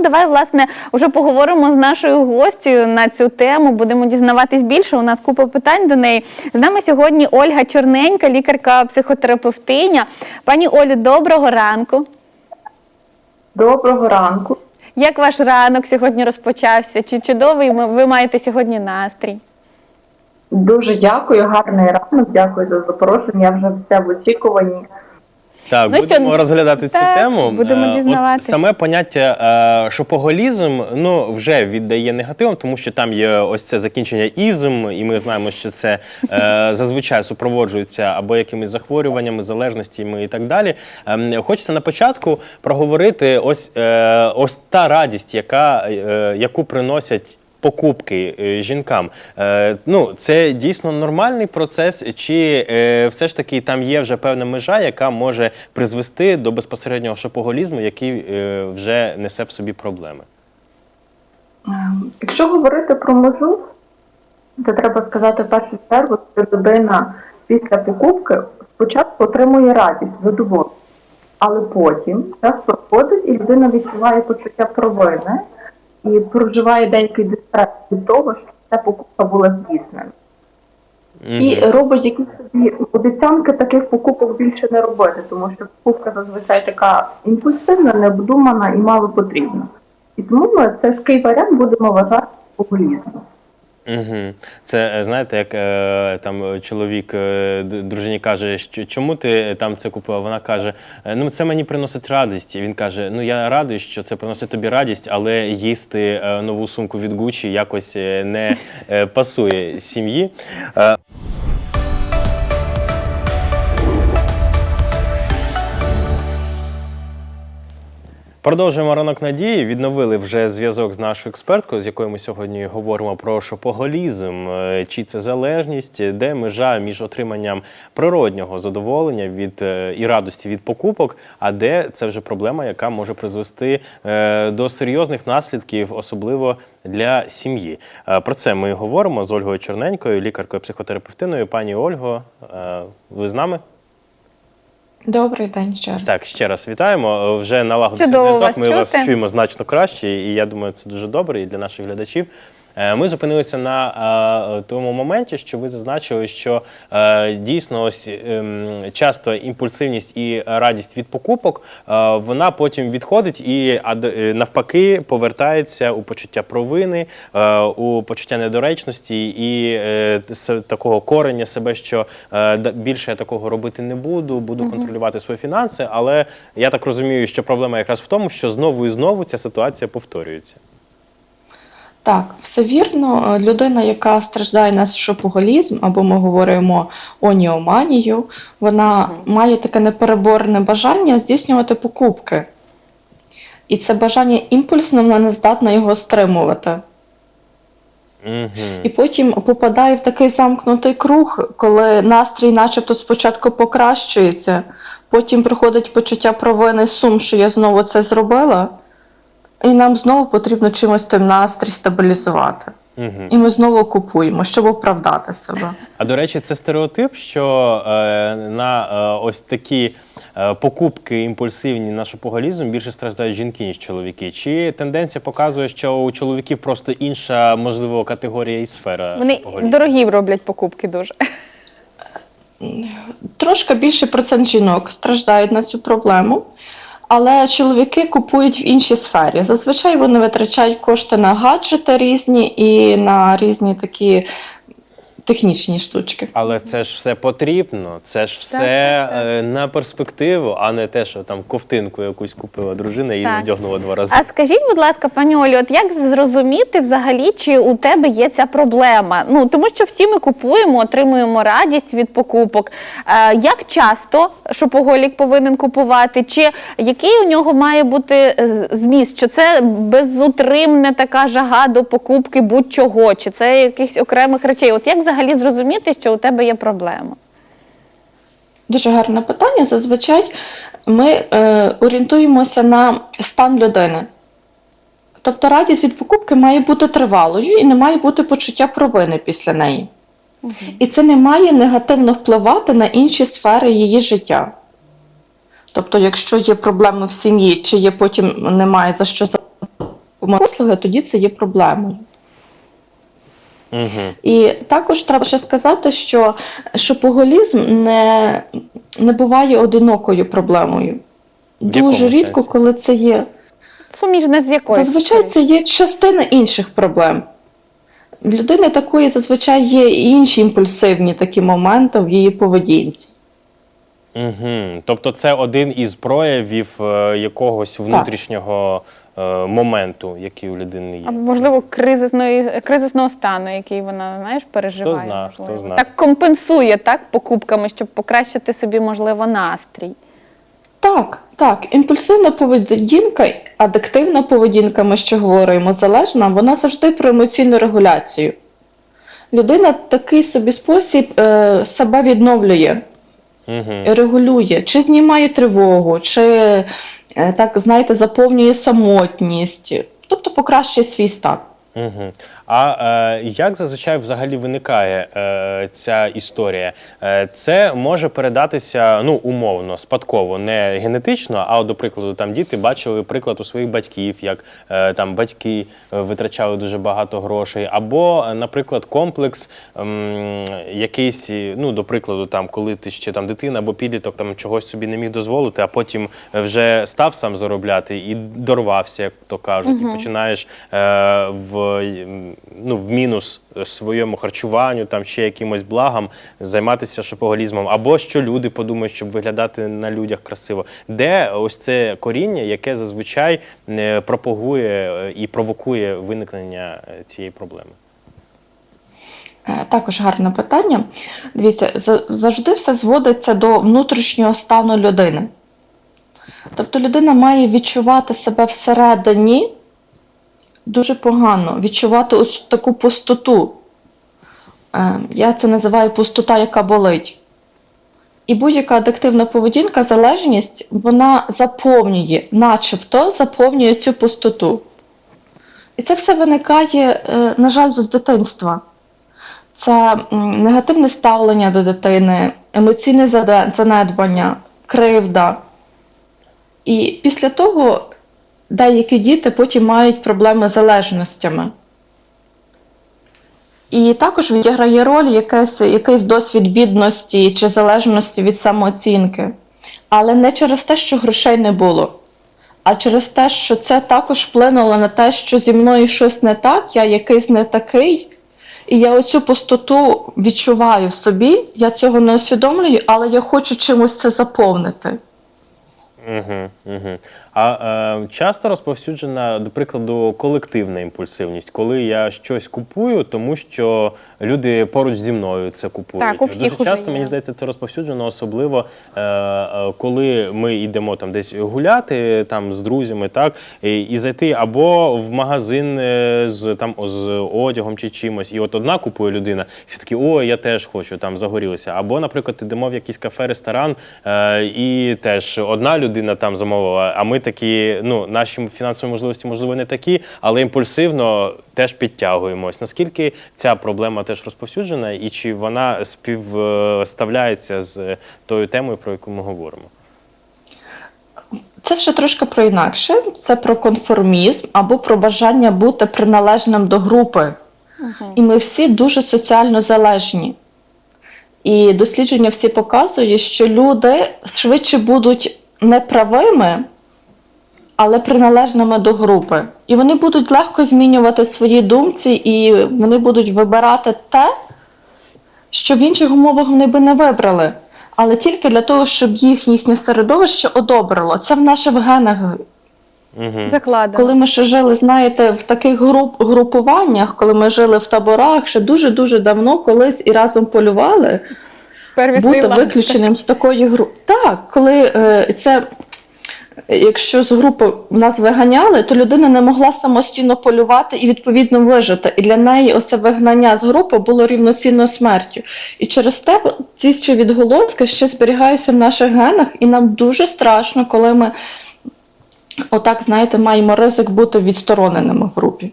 Давай, власне, вже поговоримо з нашою гостю на цю тему. Будемо дізнаватись більше. У нас купа питань до неї. З нами сьогодні Ольга Чорненька, лікарка-психотерапевтиня. Пані Олю, доброго ранку. Доброго ранку. Як ваш ранок сьогодні розпочався? Чи чудовий ви маєте сьогодні настрій? Дуже дякую, гарний ранок. Дякую за запрошення. Я вже все в очікуванні. Так, Ну що, будемо розглядати цю тему. будемо Е, от. Саме поняття е, шопоголізм ну, вже віддає негативом, тому що там є ось це закінчення ізм, і ми знаємо, що це е, зазвичай супроводжується або якимись захворюваннями, залежностями і так далі. Ем, Хочеться на початку проговорити ось, ось та радість, яка, яку приносять. Покупки е, жінкам. Е, ну, це дійсно нормальний процес, чи е, все ж таки там є вже певна межа, яка може призвести до безпосереднього шопоголізму, який вже несе в собі проблеми. Ем, Якщо говорити про межу, то треба сказати в першу чергу, що людина після покупки спочатку отримує радість, задоволення, але потім час проходить і людина відчуває почуття провини і проживає деякий дистрес від того, що ця покупка була здійснена. І робить якісь собі обіцянки таких покупок більше не робити, тому що покупка зазвичай така імпульсивна, необдумана і мало потрібна. І тому ми цей варіант будемо вважати популізмом. Угу. Це е, знаєте, як е, там е, чоловік е, дружині каже, що чому ти там це купила? Вона каже: «Е, Ну це мені приносить радість. І він каже: Ну я радий, що це приносить тобі радість, але їсти е, нову сумку від Гучі якось е, не е, пасує сім'ї. Е, Продовжуємо ранок надії. Відновили вже зв'язок з нашою експерткою, з якою ми сьогодні говоримо про шопоголізм, Е, чи це залежність, де межа між отриманням природнього задоволення від е, і радості від покупок, а де це вже проблема, яка може призвести е, до серйозних наслідків, особливо для сім'ї. Про це ми говоримо з Ольгою Чорненькою, лікаркою психотерапевтиною. Пані Ольго, ви з нами? Добрий день ще раз. Так, ще раз вітаємо. Е, Вже налагодився зв'язок. Ми чути. вас чуємо значно краще, і я думаю, це дуже добре і для наших глядачів. Е, Ми зупинилися на е, тому моменті, що ви зазначили, що е, дійсно ось ем, часто імпульсивність і радість від покупок вона потім відходить і навпаки повертається у почуття провини, у почуття недоречності і такого корення себе, що більше я такого робити не буду, буду контролювати свої фінанси. Але я так розумію, що проблема якраз в тому, що знову і знову ця ситуація повторюється. Так, все вірно. Е, Людина, яка страждає на шопоголізм, або ми говоримо оніоманію, вона має таке непереборне бажання здійснювати покупки. І це бажання імпульсно, вона не здатна його стримувати. Угу. І потім попадає в такий замкнутий круг, коли настрій, начебто, спочатку покращується, потім приходить почуття провини, сум, що я знову це зробила, і нам знову потрібно чимось той настрій стабілізувати. Угу. І ми знову купуємо, щоб оправдати себе. А до речі, це стереотип, що е, на е, ось такі е, покупки імпульсивні на шопоголізм більше страждають жінки, ніж чоловіки. Чи тенденція показує, що у чоловіків просто інша, можливо, категорія і сфера Вони шопоголізму? дорогі роблять покупки дуже. Трошки більший процент жінок страждають на цю проблему, але чоловіки купують в іншій сфері. Зазвичай вони витрачають кошти на гаджети різні і на різні такі технічні штучки. Але це ж все потрібно, це ж все так, так. е, на перспективу, а не те, що там ковтинку якусь купила дружина і Так. надягнула два рази. А скажіть, будь ласка, пані Олю, от як зрозуміти взагалі, чи у тебе є ця проблема? Ну тому що всі ми купуємо, отримуємо радість від покупок. Е, як часто шопоголік повинен купувати? Чи який у нього має бути е, зміст? Чи це безутримна така жага до покупки будь-чого? Чи це якихось окремих речей? От як взагалі зрозуміти, що у тебе є проблема? Дуже гарне питання. Зазвичай ми е, орієнтуємося на стан людини. Тобто радість від покупки має бути тривалою і не має бути почуття провини після неї. І це не має негативно впливати на інші сфери її життя. Тобто, якщо є проблеми в сім'ї, чи є потім немає за що послуги, тоді це є проблемою. Угу. І також треба ще сказати, що шопоголізм не, не буває одинокою проблемою. Дуже рідко, сенсі? коли це є. Суміжне з якоюсь. Зазвичай це є частина інших проблем. В людини такої зазвичай є і інші імпульсивні такі моменти в її поведінці. Угу. Тобто це один із проявів е, якогось внутрішнього е, моменту, який у людини є. Або, можливо, кризисної, кризисного стану, який вона, знаєш, переживає. Хто зна, хто зна. Так компенсує так, покупками, щоб покращити собі, можливо, настрій. Так, так, імпульсивна поведінка, адиктивна поведінка, ми ще говоримо, залежна, вона завжди про емоційну регуляцію. Людина такий собі спосіб е, себе відновлює, Угу. регулює, чи знімає тривогу, чи е, так, знаєте, заповнює самотність, тобто покращує свій стан. Угу. А е, як зазвичай взагалі виникає е, ця історія? Е, це може передатися ну умовно, спадково, не генетично. А от, до прикладу, там діти бачили приклад у своїх батьків, як е, там батьки е, витрачали дуже багато грошей, або, е, наприклад, комплекс ем, якийсь, е, ну до прикладу, там коли ти ще там дитина або підліток там чогось собі не міг дозволити, а потім вже став сам заробляти і дорвався, як то кажуть, і починаєш е, в, ну, в мінус своєму харчуванню, там ще якимось благам займатися шопоголізмом, або що люди подумають, щоб виглядати на людях красиво. Де ось це коріння, яке зазвичай е, пропагує е, і провокує виникнення е, цієї проблеми? Також гарне питання. Дивіться, завжди все зводиться до внутрішнього стану людини. Тобто людина має відчувати себе всередині дуже погано, відчувати ось таку пустоту. Е, Я це називаю пустота, яка болить. І будь-яка адиктивна поведінка, залежність, вона заповнює, начебто заповнює цю пустоту. І це все виникає, е, на жаль, з дитинства це негативне ставлення до дитини, емоційне занедбання, кривда. І після того деякі діти потім мають проблеми з залежностями. І також відіграє роль якийсь, якийсь досвід бідності чи залежності від самооцінки. Але не через те, що грошей не було, а через те, що це також вплинуло на те, що зі мною щось не так, я якийсь не такий. І я оцю пустоту відчуваю собі, я цього не усвідомлюю, але я хочу чимось це заповнити. Угу, угу. А е, часто розповсюджена, до прикладу, колективна імпульсивність, коли я щось купую, тому що люди поруч зі мною це купують. Так, у всіх Дуже уже часто є. мені здається, це розповсюджено, особливо е, е, коли ми йдемо там десь гуляти там з друзями, так і, і зайти або в магазин е, з там з одягом чи чимось, і от одна купує людина, і всі такі, о, я теж хочу там загорілися. Або, наприклад, йдемо в якийсь кафе, ресторан, е, і теж одна людина там замовила, а ми такі, ну, наші фінансові можливості, можливо, не такі, але імпульсивно теж підтягуємось. Наскільки ця проблема теж розповсюджена, і чи вона співставляється з тою темою, про яку ми говоримо? Це вже трошки про інакше. Це про конформізм або про бажання бути приналежним до групи. І ми всі дуже соціально залежні. І дослідження всі показують, що люди швидше будуть неправими, але приналежними до групи. І вони будуть легко змінювати свої думці, і вони будуть вибирати те, що в інших умовах вони би не вибрали. Але тільки для того, щоб їх їхнє середовище одобрило. Це в наших генах Угу. Закладено. коли ми ще жили, знаєте, в таких груп, групуваннях, коли ми жили в таборах, ще дуже-дуже давно колись і разом полювали, Первісний бути лад. виключеним з такої групи. Так, коли е, це. Якщо з групи нас виганяли, то людина не могла самостійно полювати і відповідно вижити. І для неї оце вигнання з групи було рівноцінно смертю. І через те ці ще відголоски ще зберігаються в наших генах, і нам дуже страшно, коли ми отак, знаєте, маємо ризик бути відстороненими в групі.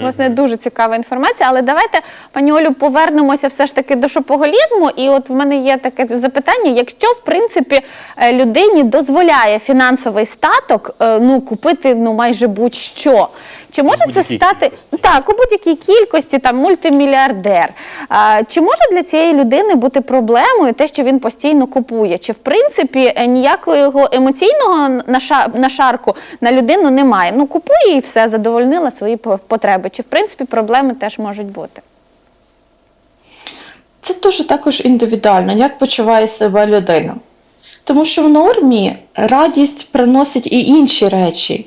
Власне, дуже цікава інформація. Але давайте, пані Олю, повернемося все ж таки до шопоголізму. І от в мене є таке запитання: якщо в принципі е, людині дозволяє фінансовий статок е, ну купити ну майже будь-що. Чи може це стати кількості. так у будь-якій кількості там мультимільярдер? А, чи може для цієї людини бути проблемою те, що він постійно купує? Чи в принципі е, ніякого емоційного наша- нашарку на людину немає? Ну купує і все, задовольнила свої по- потреби. Чи в принципі проблеми теж можуть бути? Це дуже також індивідуально, як почуває себе людина. Тому що в нормі радість приносить і інші речі.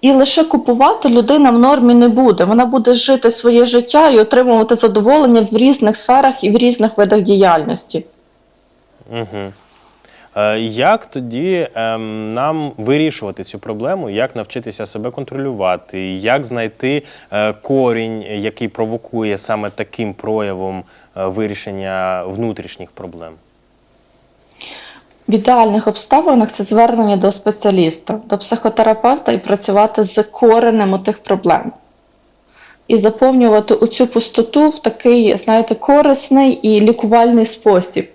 І лише купувати людина в нормі не буде. Вона буде жити своє життя і отримувати задоволення в різних сферах і в різних видах діяльності. Угу. Е, як тоді ем, нам вирішувати цю проблему, як навчитися себе контролювати, як знайти е, корінь, який провокує саме таким проявом е, вирішення внутрішніх проблем? В ідеальних обставинах це звернення до спеціаліста, до психотерапевта і працювати з коренем тих проблем. І заповнювати оцю пустоту в такий, знаєте, корисний і лікувальний спосіб.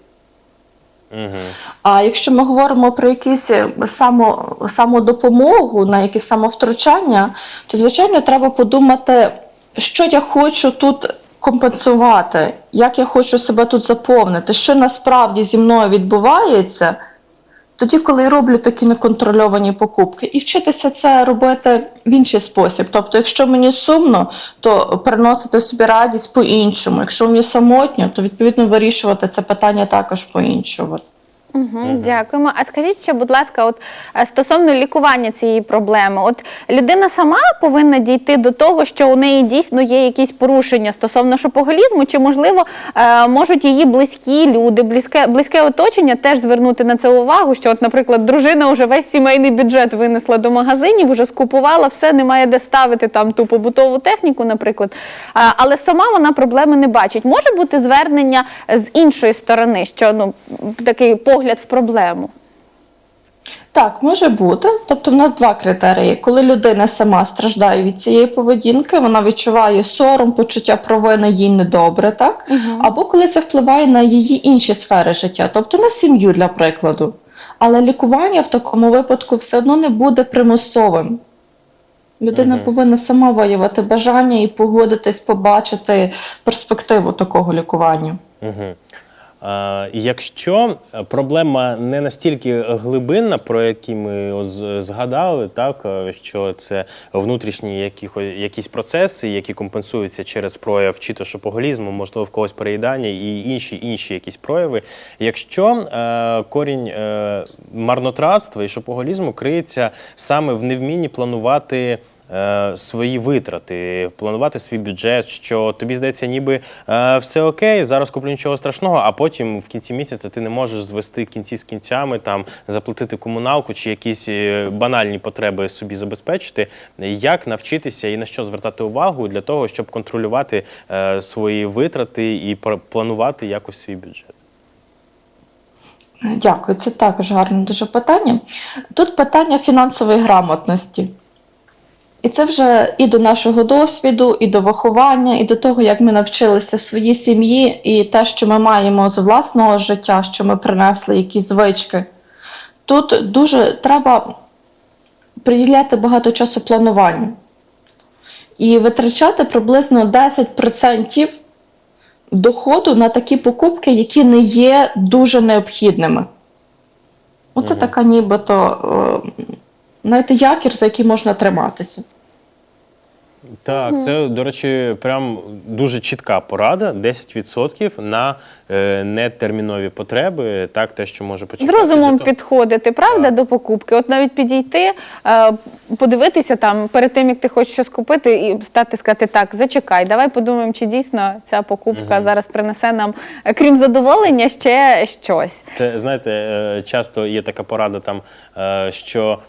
А якщо ми говоримо про якісь е, само, самодопомогу, на якісь самовтручання, то звичайно треба подумати, що я хочу тут компенсувати, як я хочу себе тут заповнити, що насправді зі мною відбувається. Тоді, коли я роблю такі неконтрольовані покупки, і вчитися це робити в інший спосіб. Тобто, якщо мені сумно, то приносити собі радість по-іншому. Якщо мені самотньо, то відповідно вирішувати це питання також по-іншому. Угу, Дякуємо. А скажіть ще, будь ласка, от е, стосовно лікування цієї проблеми, от людина сама повинна дійти до того, що у неї дійсно є якісь порушення стосовно шопоголізму, чи можливо е, можуть її близькі люди, близьке, близьке оточення теж звернути на це увагу, що, от, наприклад, дружина вже весь сімейний бюджет винесла до магазинів, вже скупувала все, немає де ставити там ту побутову техніку, наприклад. А, але сама вона проблеми не бачить. Може бути звернення з іншої сторони, що ну такий погляд в проблему. Так, може бути. Тобто, в нас два критерії. Коли людина сама страждає від цієї поведінки, вона відчуває сором, почуття провини їй недобре, так? Або коли це впливає на її інші сфери життя, тобто на сім'ю, для прикладу. Але лікування в такому випадку все одно не буде примусовим. Людина Мгм. повинна сама виявити бажання і погодитись, побачити перспективу такого лікування. Угу. Якщо проблема не настільки глибинна, про які ми згадали, так е, що це внутрішні якісь процеси, які компенсуються через прояв чи то шопоголізму, можливо, в когось переїдання і інші інші якісь прояви. Якщо е, корінь е, марнотратства і шопоголізму криється саме в невмінні планувати. Е, Свої витрати, планувати свій бюджет, що тобі здається, ніби е, все окей, зараз куплю нічого страшного, а потім в кінці місяця ти не можеш звести кінці з кінцями, там заплатити комуналку чи якісь е, банальні потреби собі забезпечити. Як навчитися і на що звертати увагу для того, щоб контролювати свої витрати і планувати якось свій бюджет? Дякую, це також гарне дуже питання. Тут питання фінансової грамотності. І це вже і до нашого досвіду, і до виховання, і до того, як ми навчилися в своїй сім'ї, і те, що ми маємо з власного життя, що ми принесли, якісь звички. Тут дуже треба приділяти багато часу плануванню і витрачати приблизно 10% доходу на такі покупки, які не є дуже необхідними. Оце така нібито е, знаєте, якір, за який можна триматися. Так, це, до речі, прям дуже чітка порада: 10% на е, нетермінові потреби, так, те, що може З почекати. розумом того- підходити, правда, до покупки. От навіть підійти, е, подивитися там перед тим, як ти хочеш щось купити, і стати сказати, так, зачекай, давай подумаємо, чи дійсно ця покупка зараз принесе нам, е, крім задоволення, ще щось. Це знаєте, е, часто є така порада, там, е, що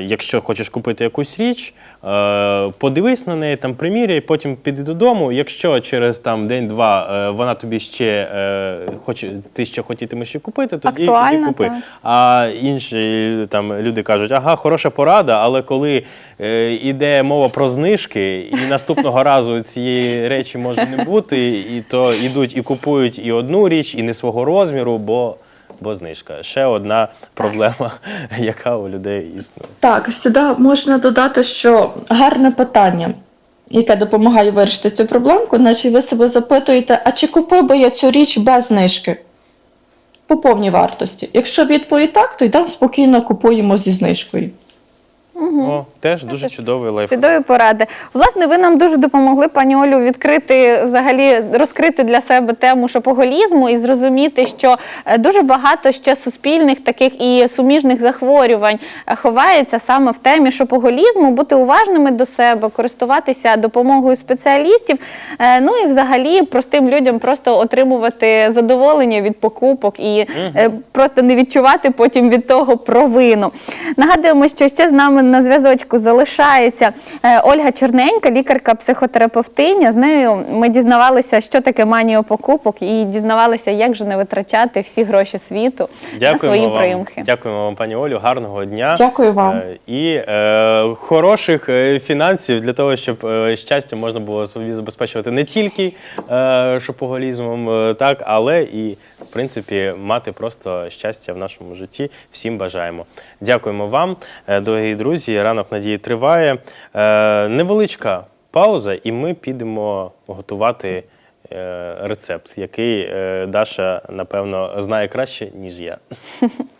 якщо хочеш купити якусь річ, е, подивись на неї, там приміряй, потім піди додому. Якщо через там день-два е, вона тобі ще е, хоче, ти ще хотітимеш її купити, тоді іди Актуально, купи. так. А інші там люди кажуть, ага, хороша порада, але коли е, йде мова про знижки, і наступного разу цієї речі може не бути, і то йдуть і купують і одну річ, і не свого розміру, бо, бо знижка. Ще одна проблема, яка у людей існує. Так, сюди можна додати, що гарне питання, яке допомагає вирішити цю проблемку, значить ви себе запитуєте, а чи купив би я цю річ без знижки? По повній вартості. Якщо відповідь так, то йдемо спокійно купуємо зі знижкою. О, теж дуже чудовий лайф. Чудові поради. Власне, ви нам дуже допомогли, пані Олю, відкрити взагалі розкрити для себе тему шопоголізму і зрозуміти, що е, дуже багато ще суспільних таких і суміжних захворювань е, ховається саме в темі шопоголізму, бути уважними до себе, користуватися допомогою спеціалістів. е, Ну і взагалі простим людям просто отримувати задоволення від покупок і е, просто не відчувати потім від того провину. Нагадуємо, що ще з нами на зв'язочку залишається е, Ольга Чорненька, лікарка-психотерапевтиня. З нею ми дізнавалися, що таке манія покупок, і дізнавалися, як же не витрачати всі гроші світу на свої вам. примхи. Дякуємо вам, пані Олю. Гарного дня. Дякую вам. Е, І е, хороших е, фінансів для того, щоб е, щастя можна було собі забезпечувати не тільки е, шопоголізмом, е, так, але і принципі мати просто щастя в нашому житті. Всім бажаємо. Дякуємо вам, е, дорогі друзі. Ранок надії триває. Е, невеличка пауза, і ми підемо готувати. е, Рецепт, який Даша, напевно, знає краще, ніж я.